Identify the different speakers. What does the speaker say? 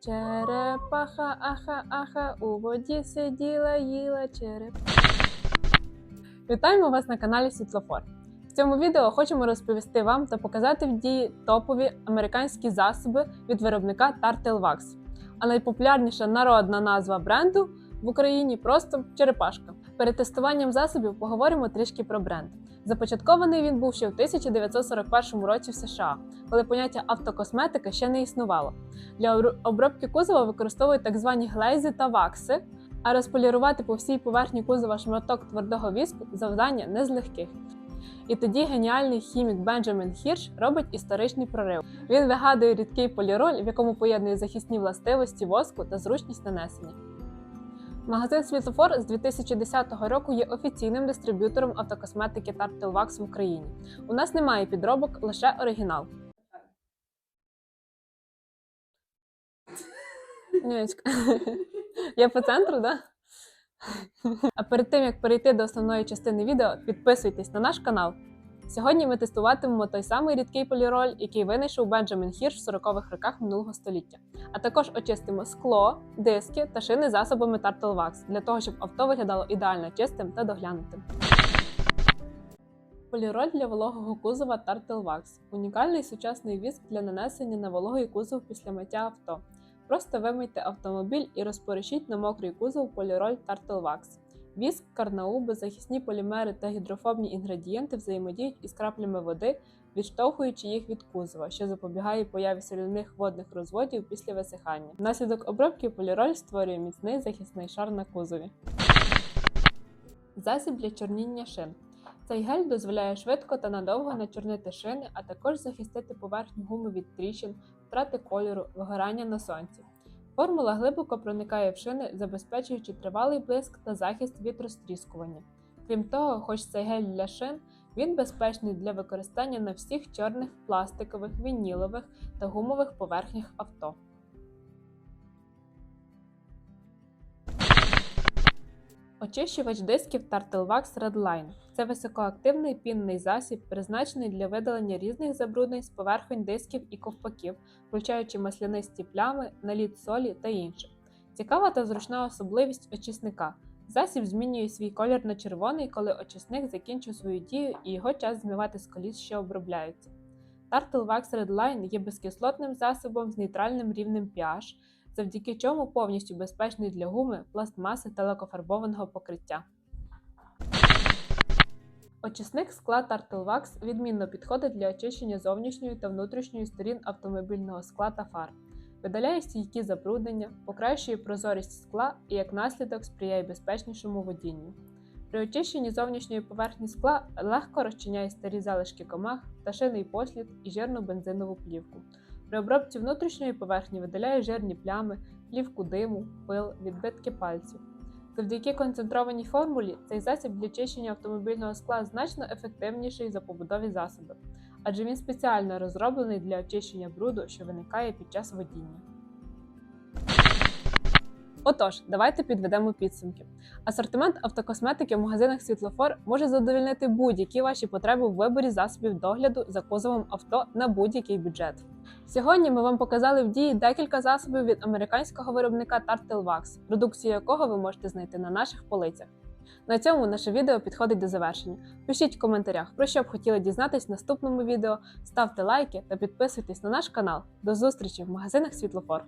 Speaker 1: Черепаха, аха, аха, у воді сиділа, їла череп. Вітаємо вас на каналі Світлофор. В цьому відео хочемо розповісти вам та показати в дії топові американські засоби від виробника Turtle Wax. А найпопулярніша народна назва бренду в Україні просто черепашка. Перед тестуванням засобів поговоримо трішки про бренд. Започаткований він був ще в 1941 році в США, коли поняття автокосметика ще не існувало. Для обробки кузова використовують так звані глейзи та вакси, а розполірувати по всій поверхні кузова шматок твердого віску завдання не з легких. І тоді геніальний хімік Бенджамін Хірш робить історичний прорив. Він вигадує рідкий поліроль, в якому поєднує захисні властивості воску та зручність нанесення. Магазин Світлофор з 2010 року є офіційним дистриб'ютором автокосметики Turtle в Україні. У нас немає підробок, лише оригінал. Я по центру, да? А перед тим як перейти до основної частини відео, підписуйтесь на наш канал. Сьогодні ми тестуватимемо той самий рідкий поліроль, який винайшов Бенджамін Хірш в 40-х роках минулого століття. А також очистимо скло, диски та шини засобами Turtle Wax для того, щоб авто виглядало ідеально чистим та доглянутим. Поліроль для вологого кузова Turtle Wax – унікальний сучасний віск для нанесення на вологий кузов після миття авто. Просто вимийте автомобіль і розпорішіть на мокрий кузов поліроль Turtle Wax. Віск, карнауби, захисні полімери та гідрофобні інгредієнти взаємодіють із краплями води, відштовхуючи їх від кузова, що запобігає появі соляних водних розводів після висихання. Внаслідок обробки поліроль створює міцний захисний шар на кузові. Засіб для чорніння шин. Цей гель дозволяє швидко та надовго начорнити шини, а також захистити поверхню гуми від тріщин, втрати кольору, вигорання на сонці. Формула глибоко проникає в шини, забезпечуючи тривалий блиск та захист від розтріскування. Крім того, хоч цей гель для шин, він безпечний для використання на всіх чорних, пластикових, вінілових та гумових поверхнях авто. Очищувач дисків Turtle Redline – це високоактивний пінний засіб, призначений для видалення різних забруднень з поверхонь дисків і ковпаків, включаючи маслянисті плями, наліт солі та інше. Цікава та зручна особливість очисника. Засіб змінює свій колір на червоний, коли очисник закінчив свою дію і його час змивати з коліс, що обробляються. Turtle Wax Redline є безкислотним засобом з нейтральним рівнем pH, завдяки чому повністю безпечний для гуми, пластмаси та лакофарбованого покриття. Очисник скла Turtle відмінно підходить для очищення зовнішньої та внутрішньої сторін автомобільного скла та фар, видаляє стійкі забруднення, покращує прозорість скла і як наслідок сприяє безпечнішому водінню. При очищенні зовнішньої поверхні скла легко розчиняє старі залишки комах, пташиний послід і жирну бензинову плівку. При обробці внутрішньої поверхні видаляє жирні плями, плівку диму, пил, відбитки пальців. Завдяки концентрованій формулі цей засіб для чищення автомобільного скла значно ефективніший за побудові засоби, адже він спеціально розроблений для очищення бруду, що виникає під час водіння. Отож, давайте підведемо підсумки. Асортимент автокосметики в магазинах Світлофор може задовільнити будь-які ваші потреби в виборі засобів догляду за кузовом авто на будь-який бюджет. Сьогодні ми вам показали в дії декілька засобів від американського виробника Turtle Wax, продукцію якого ви можете знайти на наших полицях. На цьому наше відео підходить до завершення. Пишіть в коментарях, про що б хотіли дізнатись в наступному відео, ставте лайки та підписуйтесь на наш канал. До зустрічі в магазинах Світлофор.